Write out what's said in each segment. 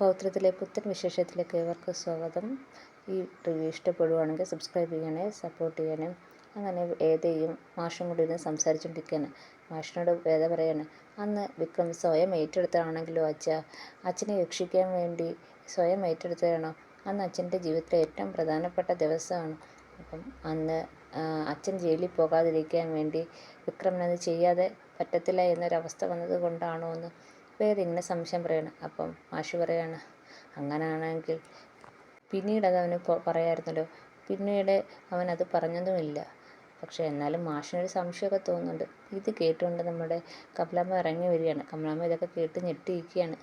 പൗത്രത്തിലെ പുത്തൻ വിശേഷത്തിലേക്ക് ഏവർക്കും സ്വാഗതം. ഈ റിവ്യൂ ഇഷ്ടപ്പെടുവാണെങ്കിൽ സബ്സ്ക്രൈബ് ചെയ്യണേ സപ്പോർട്ട് ചെയ്യണേ. അങ്ങനെ വേദയും മാഷും കൂടി ഇരുന്ന് സംസാരിച്ചുകൊണ്ടിരിക്കുകയാണ് മാഷിനോട് വേദ പറയാണ് അന്ന് വിക്രം സ്വയം ഏറ്റെടുത്തതാണെങ്കിലോ അച്ഛ? അച്ഛനെ രക്ഷിക്കാൻ വേണ്ടി സ്വയം ഏറ്റെടുത്തതാണോ? അന്ന് അച്ഛന്റെ ജീവിതത്തിലെ ഏറ്റവും പ്രധാനപ്പെട്ട ദിവസമാണ്. അപ്പം അന്ന് അച്ഛൻ ജയിലിൽ പോകാതിരിക്കാൻ വേണ്ടി വിക്രമിനത് ചെയ്യാതെ പറ്റത്തില്ല എന്നൊരവസ്ഥ വന്നത് കൊണ്ടാണോ എന്ന് വേറെ ഇങ്ങനെ സംശയം പറയണം. അപ്പം മാഷ് പറയാണ് അങ്ങനാണെങ്കിൽ പിന്നീട് അത് അവന് പറയായിരുന്നല്ലോ. പിന്നീട് അവൻ അത് പറഞ്ഞതുമില്ല. പക്ഷേ എന്നാലും മാഷിനൊരു സംശയമൊക്കെ തോന്നുന്നുണ്ട്. ഇത് കേട്ടുകൊണ്ട് നമ്മുടെ കമലാമ്മ ഇറങ്ങി വരികയാണ്. കമലാമ്മ ഇതൊക്കെ കേട്ട് ഞെട്ടിയിരിക്കുകയാണ്.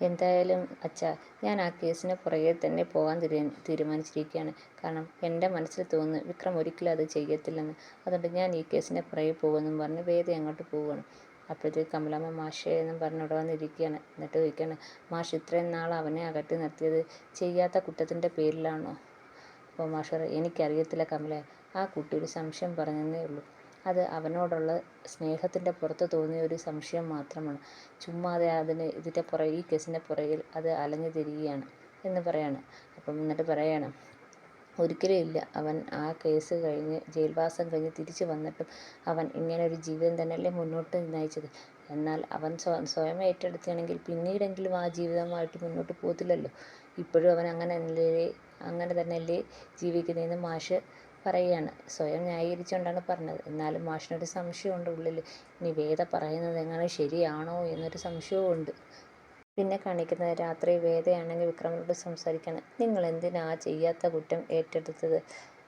എന്തായാലും അച്ഛാ ഞാൻ ആ കേസിന് പുറകെ തന്നെ പോകാൻ തീരു തീരുമാനിച്ചിരിക്കുകയാണ്. കാരണം എന്റെ മനസ്സിൽ തോന്നുന്നു വിക്രം ഒരിക്കലും അത് ചെയ്യത്തില്ലെന്ന്. അതുകൊണ്ട് ഞാൻ ഈ കേസിനെ പുറകെ പോകുമെന്നും പറഞ്ഞ് വേദി അങ്ങോട്ട് പോവുകയാണ്. അപ്പോഴത്തേക്ക് കമലാമ്മ മാഷേ എന്നും പറഞ്ഞ് ഇവിടെ വന്നിരിക്കുകയാണ്. എന്നിട്ട് ചോദിക്കുകയാണ് മാഷ് ഇത്രയും നാൾ അവനെ അകറ്റി നിർത്തിയത് ചെയ്യാത്ത കുറ്റത്തിന്റെ പേരിലാണോ? അപ്പോൾ മാഷ് പറയും എനിക്കറിയത്തില്ല കമല ആ കുട്ടി ഒരു സംശയം പറഞ്ഞതേ ഉള്ളൂ. അത് അവനോടുള്ള സ്നേഹത്തിന്റെ പുറത്ത് തോന്നിയ ഒരു സംശയം മാത്രമാണ്. ചുമ്മാതെ അതിന് ഇതിന്റെ പുറകെ ഈ കേസിന്റെ പുറകിൽ അത് അലഞ്ഞു തിരിയുകയാണ് എന്ന് പറയാണ്. അപ്പം എന്നിട്ട് പറയാണ് ഒരിക്കലും ഇല്ല. അവൻ ആ കേസ് കഴിഞ്ഞ് ജയിൽവാസം കഴിഞ്ഞ് തിരിച്ചു വന്നിട്ടും അവൻ ഇങ്ങനെ ഒരു ജീവിതം തന്നെയല്ലേ മുന്നോട്ട് നയിച്ചത്. എന്നാൽ അവൻ സ്വയം ഏറ്റെടുക്കുകയാണെങ്കിൽ പിന്നീടെങ്കിലും ആ ജീവിതമായിട്ട് മുന്നോട്ട് പോകത്തില്ലല്ലോ. ഇപ്പോഴും അവൻ അങ്ങനെ അല്ലേ അങ്ങനെ തന്നെയല്ലേ ജീവിക്കുന്നതെന്ന് മാഷ് പറയുകയാണ്. സ്വയം ന്യായീകരിച്ചുകൊണ്ടാണ് പറഞ്ഞത്. എന്നാലും മാഷിനൊരു സംശയമുണ്ട് ഉള്ളിൽ ഇനി വേദ പറയുന്നത് എങ്ങനെ ശരിയാണോ എന്നൊരു സംശയവും ഉണ്ട് പിന്നെ കാണിക്കുന്നത് രാത്രി വേദയാണെങ്കിൽ വിക്രമനോട് സംസാരിക്കുകയാണ് നിങ്ങൾ എന്തിനാ ചെയ്യാത്ത കുറ്റം ഏറ്റെടുത്തത്?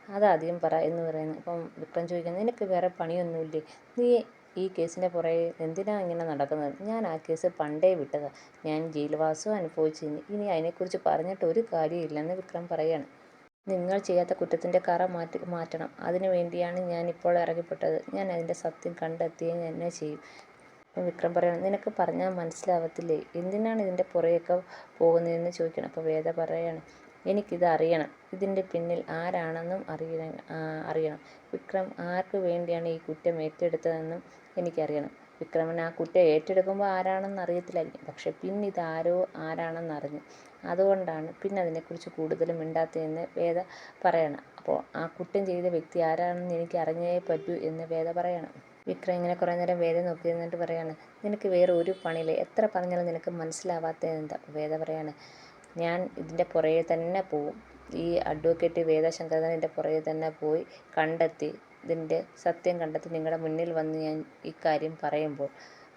അതാദ്യം പറ എന്ന് പറയുന്നു. അപ്പം വിക്രം ചോദിക്കുന്നത് നിനക്ക് വേറെ പണിയൊന്നുമില്ലേ? നീ ഈ കേസിന്റെ പുറകെ എന്തിനാ ഇങ്ങനെ നടക്കുന്നത്? ഞാൻ ആ കേസ് പണ്ടേ വിട്ടതാണ് ഞാൻ ജയിൽവാസവും അനുഭവിച്ചു ഇനി അതിനെക്കുറിച്ച് പറഞ്ഞിട്ട് ഒരു കാര്യമില്ലെന്ന് വിക്രം പറയാണ്. നിങ്ങൾ ചെയ്യാത്ത കുറ്റത്തിന്റെ കറ മാറ്റി മാറ്റണം. അതിനു വേണ്ടിയാണ് ഞാൻ ഇപ്പോൾ ഇറങ്ങിപ്പെട്ടത്. ഞാൻ അതിന്റെ സത്യം കണ്ടെത്തിയേ തന്നെ ചെയ്യും. അപ്പം വിക്രം പറയണം നിനക്ക് പറഞ്ഞാൽ മനസ്സിലാവത്തില്ലേ? എന്തിനാണ് ഇതിന്റെ പുറകെയൊക്കെ പോകുന്നതെന്ന് ചോദിക്കണം. അപ്പോൾ വേദ പറയാണ് എനിക്കിത് അറിയണം. ഇതിന്റെ പിന്നിൽ ആരാണെന്നും അറിയണം അറിയണം. വിക്രം ആർക്ക് വേണ്ടിയാണ് ഈ കുറ്റം ഏറ്റെടുത്തതെന്നും എനിക്കറിയണം. വിക്രമൻ ആ കുറ്റം ഏറ്റെടുക്കുമ്പോൾ ആരാണെന്ന് അറിയത്തില്ലായിരിക്കും. പക്ഷെ പിന്നെ ആരാണെന്ന് അറിഞ്ഞു. അതുകൊണ്ടാണ് പിന്നെ അതിനെക്കുറിച്ച് കൂടുതൽ മിണ്ടാത്തതെന്ന് വേദ പറയണം. അപ്പോൾ ആ കുറ്റം ചെയ്ത വ്യക്തി ആരാണെന്ന് എനിക്ക് അറിഞ്ഞേ പറ്റൂ എന്ന് വേദ പറയണം. വിക്രം ഇങ്ങനെ കുറേ നേരം വേദ നോക്കി നിന്നിട്ട് പറയാണ് നിനക്ക് വേറെ ഒരു പണിയില്ല? എത്ര പറഞ്ഞാലും നിനക്ക് മനസ്സിലാവാത്തത് എന്താ വേദ പറയാണ് ഞാൻ ഇതിന്റെ പുറകെ തന്നെ പോവും. ഈ അഡ്വക്കേറ്റ് വേദശങ്കരന്റെ പുറകെ തന്നെ പോയി കണ്ടെത്തി ഇതിന്റെ സത്യം കണ്ടെത്തി നിങ്ങളുടെ മുന്നിൽ വന്ന് ഞാൻ ഈ കാര്യം പറയുമ്പോൾ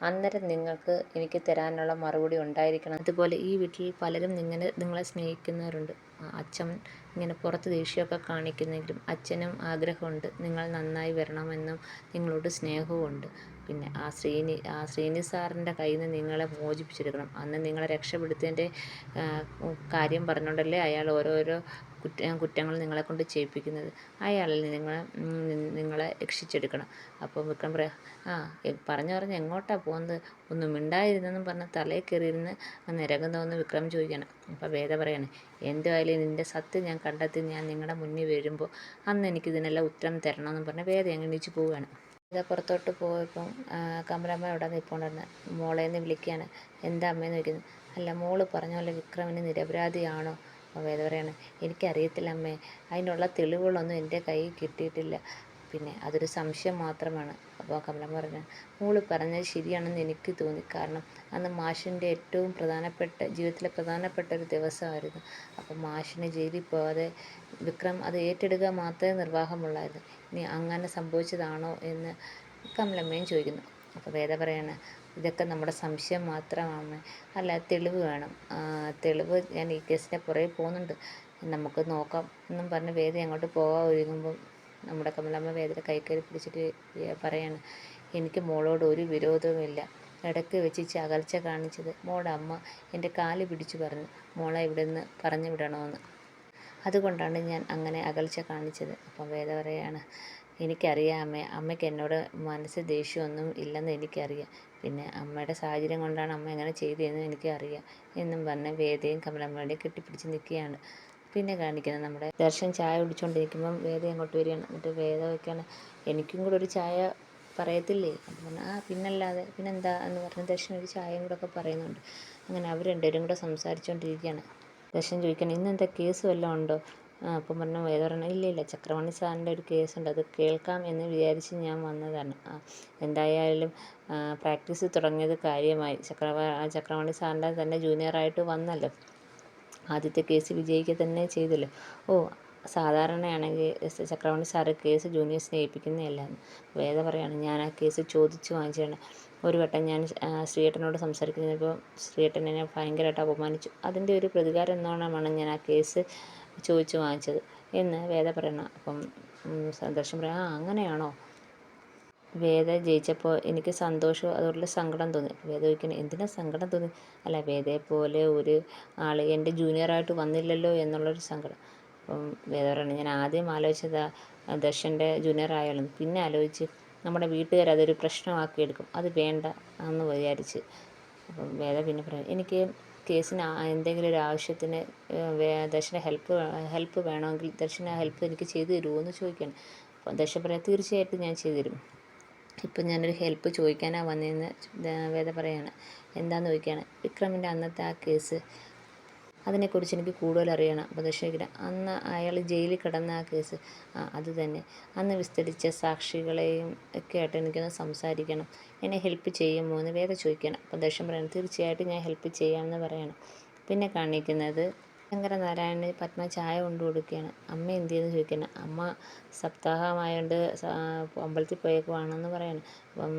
അന്നേരം നിങ്ങൾക്ക് എനിക്ക് തരാനുള്ള മറുപടി ഉണ്ടായിരിക്കണം. അതുപോലെ ഈ വീട്ടിൽ പലരും നിങ്ങനെ നിങ്ങളെ സ്നേഹിക്കുന്നവരുണ്ട്. അച്ഛൻ ഇങ്ങനെ പുറത്ത് ദേഷ്യമൊക്കെ കാണിക്കുന്നെങ്കിലും അച്ഛനും ആഗ്രഹമുണ്ട്. നിങ്ങൾ നന്നായി വരണമെന്നും നിങ്ങളോട് സ്നേഹവുമുണ്ട്. പിന്നെ ആ ശ്രീനി ആ ശ്രീനി സാറിന്റെ കയ്യിൽ നിന്ന് നിങ്ങളെ മോചിപ്പിച്ചെടുക്കണം അന്ന് നിങ്ങളെ രക്ഷപ്പെടുത്തിയതിന്റെ കാര്യം പറഞ്ഞുകൊണ്ടല്ലേ അയാൾ ഓരോരോ കുറ്റ കുറ്റങ്ങൾ നിങ്ങളെ കൊണ്ട് ചെയ്യിപ്പിക്കുന്നത്. അയാളിൽ നിങ്ങൾ നിങ്ങളെ രക്ഷിച്ചെടുക്കണം. അപ്പോൾ വിക്രം പറയാം ആ പറഞ്ഞു പറഞ്ഞ് എങ്ങോട്ടാണ് പോകുന്നത്? ഒന്നും മിണ്ടായിരുന്നെന്നും പറഞ്ഞ് തലയിൽ കയറിയിരുന്ന് നിരകം തോന്നുന്നു വിക്രം ചോദിക്കണം അപ്പോൾ വേദ പറയാണ് എന്തായാലും നിന്റെ സത്യം ഞാൻ കണ്ടെത്തി ഞാൻ നിങ്ങളുടെ മുന്നിൽ വരുമ്പോൾ അന്ന് എനിക്കിതിനെല്ലാം ഉത്തരം തരണമെന്ന് പറഞ്ഞ് വേദ എങ്ങനെച്ച് പോവുകയാണ്. ഇതാ പുറത്തോട്ട് പോയപ്പം കമലമ്മ അവിടെ നിൽപ്പുണ്ടായിരുന്നു മോളേന്ന് വിളിക്കുകയാണ് എന്താ അമ്മയെന്ന് ചോദിക്കുന്നത് അല്ല മോൾ പറഞ്ഞ പോലെ വിക്രമിന് നിരപരാധിയാണോ? വേദ പറയാണ് എനിക്കറിയത്തില്ല അമ്മേ അതിനുള്ള തെളിവുകളൊന്നും എന്റെ കയ്യിൽ കിട്ടിയിട്ടില്ല. പിന്നെ അതൊരു സംശയം മാത്രമാണ്. അപ്പോൾ കമലം പറഞ്ഞു മോൾ പറഞ്ഞത് ശരിയാണെന്ന് എനിക്ക് തോന്നി. കാരണം അന്ന് മാഷിന്റെ ഏറ്റവും പ്രധാനപ്പെട്ട ജീവിതത്തിലെ പ്രധാനപ്പെട്ട ഒരു ദിവസമായിരുന്നു. അപ്പം മാഷിന് ജയിലിൽ പോകാതെ വിക്രം അത് ഏറ്റെടുക്കുക മാത്രമേ നിർവാഹമുള്ളായിരുന്നു. ഇനി അങ്ങനെ സംഭവിച്ചതാണോ എന്ന് കമലമ്മയും ചോദിക്കുന്നു. അപ്പോൾ വേദ പറയാണ് ഇതൊക്കെ നമ്മുടെ സംശയം മാത്രമാണ്. അല്ല തെളിവ് വേണം. തെളിവ് ഞാൻ ഈ കേസിന്റെ പുറകെ പോകുന്നുണ്ട്. നമുക്ക് നോക്കാം എന്നും പറഞ്ഞ് വേദ അങ്ങോട്ട് പോകാൻ ഒരുങ്ങുമ്പം നമ്മുടെ കമലമ്മ വേദിയുടെ കൈക്കരി പിടിച്ചിട്ട് പറയാണ് എനിക്ക് മോളോട് ഒരു വിരോധവുമില്ല ഇടയ്ക്ക് വെച്ച് അകൽച്ച കാണിച്ചത് മോളുടെ അമ്മ എന്റെ കാൽ പിടിച്ചു പറഞ്ഞു. മോളെ ഇവിടെ നിന്ന് പറഞ്ഞു വിടണമെന്ന് അതുകൊണ്ടാണ് ഞാൻ അങ്ങനെ അകൽച്ച കാണിച്ചത്. അപ്പം വേദ പറയാണ് എനിക്കറിയാം അമ്മേ അമ്മയ്ക്ക് എന്നോട് മനസ്സ് ദേഷ്യമൊന്നും ഇല്ലെന്ന് എനിക്കറിയാം. പിന്നെ അമ്മയുടെ സാഹചര്യം കൊണ്ടാണ് അമ്മ ഇങ്ങനെ ചെയ്തതെന്ന് എനിക്കറിയാം എന്നും പറഞ്ഞ് വേദയും കമലമ്മയുടെ കെട്ടിപ്പിടിച്ച് നിൽക്കുകയാണ്. പിന്നെ കാണിക്കുന്നത് നമ്മുടെ ദർശൻ ചായ കുടിച്ചുകൊണ്ടിരിക്കുമ്പം വേദ അങ്ങോട്ട് വരികയാണ്. എന്നിട്ട് വേദ വയ്ക്കാണ് എനിക്കും കൂടെ ഒരു ചായ പറയത്തില്ലേ? അപ്പം പറഞ്ഞു ആ പിന്നല്ലാതെ പിന്നെന്താ? എന്ന് പറഞ്ഞ് ദർശൻ ഒരു ചായയും കൂടെ ഒക്കെ പറയുന്നുണ്ട്. അങ്ങനെ അവർ രണ്ടുപേരും കൂടെ സംസാരിച്ചുകൊണ്ടിരിക്കുകയാണ് ദർശൻ ചോദിക്കണം ഇന്നെന്താ കേസ് വല്ലതും ഉണ്ടോ? അപ്പം പറഞ്ഞു വേദ പറഞ്ഞു ഇല്ല ഇല്ല ചക്രപാണി സാറിന്റെ ഒരു കേസുണ്ട് അത് കേൾക്കാം എന്ന് വിചാരിച്ച് ഞാൻ വന്നതാണ്. എന്തായാലും പ്രാക്ടീസ് തുടങ്ങിയത് കാര്യമായി. ചക്രപാ ചക്രപാണി സാറിന്റെ തന്നെ ജൂനിയറായിട്ട് വന്നല്ലോ. ആദ്യത്തെ കേസ് വിജയിക്കുക തന്നെ ചെയ്തല്ലോ. ഓ സാധാരണയാണെങ്കിൽ ചക്രപാണി സാറ് കേസ് ജൂനിയേഴ്സിനെ ഏൽപ്പിക്കുന്നതല്ല. വേദ പറയാണ് ഞാൻ ആ കേസ് ചോദിച്ചു വാങ്ങിച്ചാണ് ഒരു വട്ടം ഞാൻ ശ്രീയേട്ടനോട് സംസാരിക്കുന്നപ്പോൾ ശ്രീയേട്ടൻ എന്നെ ഭയങ്കരമായിട്ട് അപമാനിച്ചു. അതിന്റെ ഒരു പ്രതികാരം എന്നോണമാണ് ഞാൻ ആ കേസ് ചോദിച്ച് വാങ്ങിച്ചത്. എന്ന് വേദ പറയണം അപ്പം സന്തോഷം പറയാം ആ അങ്ങനെയാണോ? വേദ ജയിച്ചപ്പോൾ എനിക്ക് സന്തോഷവും അതുപോലെ സങ്കടം തോന്നി. വേദ ചോദിക്കണം എന്തിനാ സങ്കടം തോന്നി? അല്ല വേദയെ പോലെ ഒരു ആൾ എന്റെ ജൂനിയറായിട്ട് വന്നില്ലല്ലോ എന്നുള്ളൊരു സങ്കടം. അപ്പം വേദ പറയണം ഞാൻ ആദ്യം ആലോചിച്ചത് ദർശന്റെ ജൂനിയർ ആയാലും പിന്നെ ആലോചിച്ച് നമ്മുടെ വീട്ടുകാർ അതൊരു പ്രശ്നമാക്കി എടുക്കും അത് വേണ്ട എന്ന് വിചാരിച്ച്. അപ്പം വേദ പിന്നെ പറയാം എനിക്ക് കേസിന് എന്തെങ്കിലും ഒരു ആവശ്യത്തിന് ദർശന ഹെൽപ്പ് ഹെൽപ്പ് വേണമെങ്കിൽ ദർശന ഹെൽപ്പ് എനിക്ക് ചെയ്തു തരുമോ എന്ന് ചോദിക്കണം. അപ്പം ദർശൻ പറയാം തീർച്ചയായിട്ടും ഞാൻ ചെയ്തു തരും. ഇപ്പം ഞാനൊരു ഹെൽപ്പ് ചോദിക്കാനാണ് വന്നതെന്ന് വേദ പറയാണ്. എന്താണെന്ന് ചോദിക്കുകയാണ് വിക്രമിന്റെ അന്നത്തെ ആ കേസ് അതിനെക്കുറിച്ച് എനിക്ക് കൂടുതൽ അറിയണം ഉപദേശകന് അന്ന് അയാൾ ജയിലിൽ കിടന്ന ആ കേസ് ആ അത് തന്നെ. അന്ന് വിസ്തരിച്ച സാക്ഷികളെയും ഒക്കെ ആയിട്ട് എനിക്കൊന്ന് സംസാരിക്കണം. എന്നെ ഹെൽപ്പ് ചെയ്യുമോ എന്ന് വേറെ ചോദിക്കണം. ഉപദേശം പറയണം. തീർച്ചയായിട്ടും ഞാൻ ഹെൽപ്പ് ചെയ്യാമെന്ന് പറയണം. പിന്നെ കാണിക്കുന്നത് ശങ്കരനാരായണന് പത്മ ചായ കൊണ്ടു കൊടുക്കുകയാണ്. അമ്മ എന്ത് ചെയ്യുന്നു ചോദിക്കണം. അമ്മ സപ്താഹമായോണ്ട് അമ്പലത്തിൽ പോയേക്കുവാണെന്ന് പറയണം. അപ്പം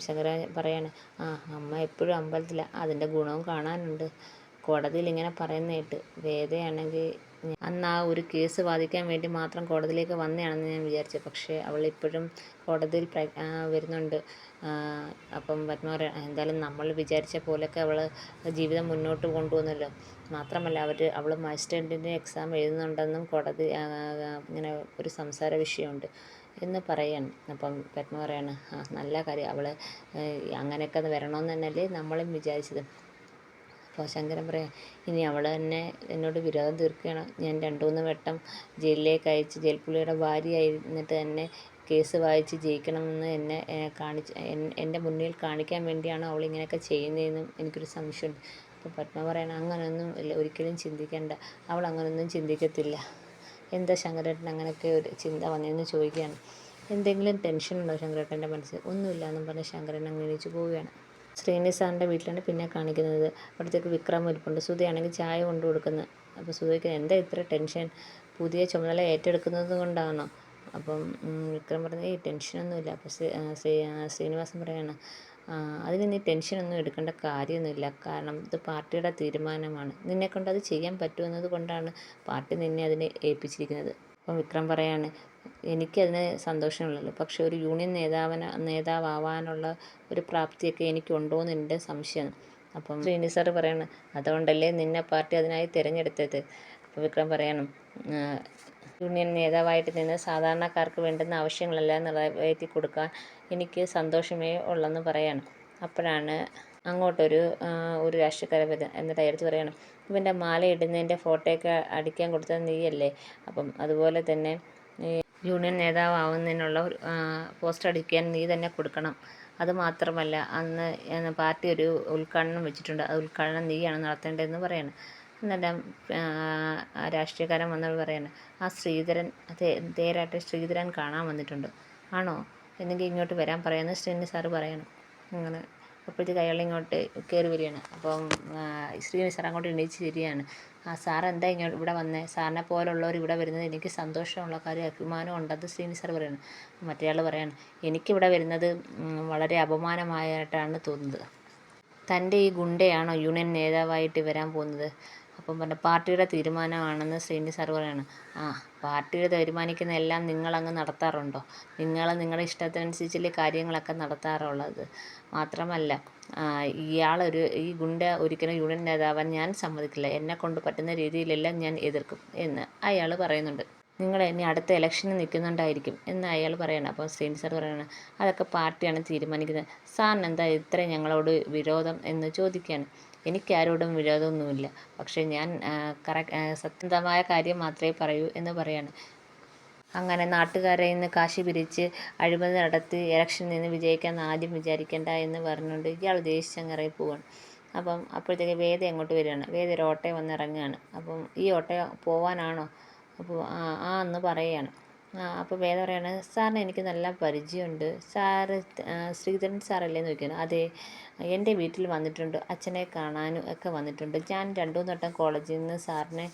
ശങ്കര പറയാണ് ആ അമ്മ എപ്പോഴും അമ്പലത്തിലാണ് അതിന്റെ ഗുണവും കാണാനുണ്ട്. കോടതിയിൽ ഇങ്ങനെ പറയുന്ന കേട്ട് വേദയാണെങ്കിൽ അന്ന് ആ ഒരു കേസ് വാദിക്കാൻ വേണ്ടി മാത്രം കോടതിയിലേക്ക് വന്നതാണെന്ന് ഞാൻ വിചാരിച്ചു. പക്ഷേ അവൾ ഇപ്പോഴും കോടതിയിൽ വരുന്നുണ്ട്. അപ്പം പത്മ എന്തായാലും നമ്മൾ വിചാരിച്ച പോലെയൊക്കെ അവൾ ജീവിതം മുന്നോട്ട് കൊണ്ടുപോകുന്നല്ലോ. മാത്രമല്ല അവർ അവൾ മജിസ്ട്രേറ്റിന്റെ എക്സാം എഴുതുന്നുണ്ടെന്നും കോടതി ഇങ്ങനെ ഒരു സംസാര വിഷയമുണ്ട് എന്ന് പറയാണ്. അപ്പം പത്മ പറയാണ് ആ നല്ല കാര്യം. അവൾ അങ്ങനെയൊക്കെ വരണമെന്ന് തന്നെയല്ലേ നമ്മളും വിചാരിച്ചത്. അപ്പോൾ ശങ്കരൻ പറയാം ഇനി അവൾ തന്നെ എന്നോട് വിരോധം തീർക്കുകയാണ്. ഞാൻ രണ്ട് മൂന്ന് വട്ടം ജയിലിലേക്ക് അയച്ച് ജയിൽപ്പുള്ളിയുടെ ഭാര്യയായിരുന്നിട്ട് തന്നെ കേസ് വായിച്ച് ജയിക്കണമെന്ന് എന്നെ കാണിച്ച് എന്റെ മുന്നിൽ കാണിക്കാൻ വേണ്ടിയാണ് അവൾ ഇങ്ങനെയൊക്കെ ചെയ്യുന്നതെന്നും എനിക്കൊരു സംശയമുണ്ട്. അപ്പോൾ പത്മ പറയണം അങ്ങനെയൊന്നും ഇല്ല ഒരിക്കലും ചിന്തിക്കേണ്ട. അവൾ അങ്ങനെയൊന്നും ചിന്തിക്കത്തില്ല. എന്താ ശങ്കരേട്ടൻ അങ്ങനെയൊക്കെ ഒരു ചിന്ത വന്നതെന്ന് ചോദിക്കുകയാണ്. എന്തെങ്കിലും ടെൻഷനുണ്ടോ ശങ്കരേട്ടന്റെ മനസ്സിൽ? ഒന്നുമില്ല എന്നും പറഞ്ഞ് ശങ്കരൻ അങ്ങനെ പോവുകയാണ്. ശ്രീനി സാറിന്റെ വീട്ടിലാണ് പിന്നെ കാണിക്കുന്നത്. അവിടത്തേക്ക് വിക്രം ഇരിപ്പുണ്ട് സുധയാണെങ്കിൽ ചായ കൊണ്ടു കൊടുക്കുന്നത് അപ്പോൾ സുധയ്ക്ക് എന്താ ഇത്ര ടെൻഷൻ? പുതിയ ചുമതല ഏറ്റെടുക്കുന്നത് കൊണ്ടാണോ? അപ്പം വിക്രം പറഞ്ഞ ഈ ടെൻഷനൊന്നുമില്ല. അപ്പോൾ ശ്രീനിവാസൻ പറയാണ് അതിന് നീ ടെൻഷനൊന്നും എടുക്കേണ്ട കാര്യമൊന്നുമില്ല. കാരണം ഇത് പാർട്ടിയുടെ തീരുമാനമാണ്. നിന്നെക്കൊണ്ട് അത് ചെയ്യാൻ പറ്റുമെന്നത് കൊണ്ടാണ് പാർട്ടി നിന്നെ അതിനെ ഏൽപ്പിച്ചിരിക്കുന്നത്. അപ്പം വിക്രം പറയാണ് എനിക്കതിന് സന്തോഷമുള്ളത് പക്ഷേ ഒരു യൂണിയൻ നേതാവിന് നേതാവാനുള്ള ഒരു പ്രാപ്തിയൊക്കെ എനിക്കുണ്ടോ എന്ന് എന്റെ സംശയം അപ്പം ശ്രീനി സാറ് പറയാണ് അതുകൊണ്ടല്ലേ നിന്നെ പാർട്ടി അതിനായി തിരഞ്ഞെടുത്തത്? അപ്പോൾ വിക്രം പറയണം യൂണിയൻ നേതാവായിട്ട് നിന്ന് സാധാരണക്കാർക്ക് വേണ്ടുന്ന ആവശ്യങ്ങളെല്ലാം നിറവേറ്റി കൊടുക്കാൻ എനിക്ക് സന്തോഷമേ ഉള്ളെന്ന് പറയാണ്. അപ്പോഴാണ് അങ്ങോട്ടൊരു ഒരു രാഷ്ട്രീയക്കാരൻ വരുന്നത് എന്നിട്ട് അയാൾ പറയണം ഇവന്റെ മാല ഇടുന്നതിന്റെ ഫോട്ടോയൊക്കെ അടിക്കാൻ കൊടുത്തത് നീയല്ലേ? അപ്പം അതുപോലെ തന്നെ യൂണിയൻ നേതാവാകുന്നതിനുള്ള പോസ്റ്റർ അടിക്കാൻ നീ തന്നെ കൊടുക്കണം. അത് മാത്രമല്ല അന്ന് പാർട്ടി ഒരു ഉദ്ഘാടനം വെച്ചിട്ടുണ്ട്. ആ ഉദ്ഘാടനം നീയാണ് നടത്തേണ്ടതെന്ന് പറയണം. എന്നെല്ലാം രാഷ്ട്രീയക്കാരൻ വന്നവർ പറയണം ആ ശ്രീധരൻ തേരാട്ടെ ശ്രീധരൻ കാണാൻ വന്നിട്ടുണ്ട്. ആണോ? എന്നെങ്കിൽ ഇങ്ങോട്ട് വരാൻ പറയാമെന്ന് ശ്രീനി സാറ് പറയണം. അങ്ങനെ. അപ്പോഴത്തേക്ക് അയാൾ ഇങ്ങോട്ട് കയറി വരികയാണ്. അപ്പം ശ്രീനി സാർ അങ്ങോട്ട് എണീച്ച് ശരിയാണ് ആ സാർ എന്താ ഇങ്ങോട്ട് ഇവിടെ വന്നേ? സാറിനെ പോലുള്ളവർ ഇവിടെ വരുന്നത് എനിക്ക് സന്തോഷമുള്ള കാര്യം അഭിമാനം ഉണ്ടെന്ന് ശ്രീനി സാർ പറയുന്നു. മറ്റേയാൾ പറയാണ് എനിക്കിവിടെ വരുന്നത് വളരെ അപമാനമായിട്ടാണ് തോന്നുന്നത്. തന്റെ ഈ ഗുണ്ടയാണോ യൂണിയൻ നേതാവായിട്ട് വരാൻ പോകുന്നത്? അപ്പം പറഞ്ഞു പാർട്ടിയുടെ തീരുമാനമാണെന്ന് ശ്രീനി സാർ പറയാണ്. ആ പാർട്ടിയുടെ തീരുമാനിക്കുന്ന എല്ലാം നിങ്ങളങ്ങ് നടത്താറുണ്ടോ? നിങ്ങൾ നിങ്ങളുടെ ഇഷ്ടത്തിനനുസരിച്ചല്ലേ കാര്യങ്ങളൊക്കെ നടത്താറുള്ളത്. മാത്രമല്ല ഇയാളൊരു ഈ ഗുണ്ട ഒരിക്കലും യൂണിയൻ നേതാവാൻ ഞാൻ സമ്മതിക്കില്ല. എന്നെ കൊണ്ട് പറ്റുന്ന രീതിയിലെല്ലാം ഞാൻ എതിർക്കും എന്ന് അയാൾ പറയുന്നുണ്ട്. നിങ്ങൾ ഇനി അടുത്ത ഇലക്ഷന് നിൽക്കുന്നുണ്ടായിരിക്കും എന്ന് അയാൾ പറയണം. അപ്പോൾ ശ്രീനി സാർ പറയണം അതൊക്കെ പാർട്ടിയാണ് തീരുമാനിക്കുന്നത്. സാറിന് എന്താ ഇത്ര ഞങ്ങളോട് വിരോധം? എന്ന് ചോദിക്കുകയാണ്. എനിക്കാരോടും വിരോധമൊന്നുമില്ല. പക്ഷേ ഞാൻ കറക്റ്റ് സത്യസന്ധമായ കാര്യം മാത്രമേ പറയൂ എന്ന് പറയാണ്. അങ്ങനെ നാട്ടുകാരെ ഇന്ന് കാശി പിരിച്ച് അഴിമതി നടത്തി ഇലക്ഷനിൽ നിന്ന് വിജയിക്കാൻ ആദ്യം വിചാരിക്കേണ്ട എന്ന് പറഞ്ഞുകൊണ്ട് ഇയാൾ ദേശീയങ്ങറയിൽ പോവാണ്. അപ്പം അപ്പോഴത്തേക്ക് വേദ അങ്ങോട്ട് വരികയാണ്. വേദ ഒരു ഓട്ടോയിൽ വന്ന് ഇറങ്ങുകയാണ് അപ്പം ഈ ഓട്ടോ പോവാനാണോ? അപ്പോൾ ആ ആ എന്ന് പറയുകയാണ്. അപ്പോൾ വേദ പറയാണ് സാറിനെ എനിക്ക് നല്ല പരിചയമുണ്ട്. സാറ് ശ്രീധരൻ സാറല്ലേ എന്ന് ചോദിക്കുകയാണ്. അതെ എന്റെ വീട്ടിൽ വന്നിട്ടുണ്ട്. അച്ഛനെ കാണാനും ഒക്കെ വന്നിട്ടുണ്ട്. ഞാൻ രണ്ടു മൂന്ന് വട്ടം കോളേജിൽ നിന്ന് സാറിനെ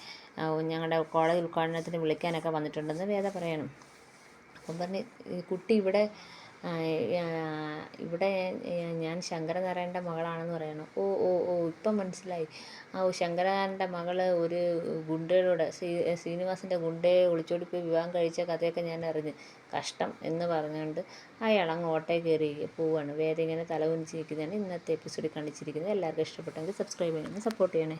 ഞങ്ങളുടെ കോളേജ് ഉദ്ഘാടനത്തിന് വിളിക്കാനൊക്കെ വന്നിട്ടുണ്ടെന്ന് വേദ പറയണം. അപ്പം പറഞ്ഞ് കുട്ടി ഇവിടെ ഇവിടെ ഞാൻ ശങ്കരനാരായണന്റെ മകളാണെന്ന് പറയണം. ഓ ഓ ഓ ഇപ്പം മനസ്സിലായി. ആ ഓ ശങ്കരനാരായണന്റെ മകൾ ഒരു ഗുണ്ടയുടെ ശ്രീ ശ്രീനിവാസിന്റെ ഗുണ്ടയെ ഒളിച്ചോടി പോയി വിവാഹം കഴിച്ച കഥയൊക്കെ ഞാൻ അറിഞ്ഞ്. കഷ്ടം എന്ന് പറഞ്ഞുകൊണ്ട് അയാൾ അങ്ങ് ഓട്ടേ കയറി പോവുകയാണ് വേറെ ഇങ്ങനെ തലകുനിച്ചിരിക്കുന്നതാണ് ഇന്നത്തെ എപ്പിസോഡിൽ കാണിച്ചിരിക്കുന്നത്. എല്ലാവർക്കും ഇഷ്ടപ്പെട്ടെങ്കിൽ സബ്സ്ക്രൈബ് ചെയ്യണം സപ്പോർട്ട് ചെയ്യണേ.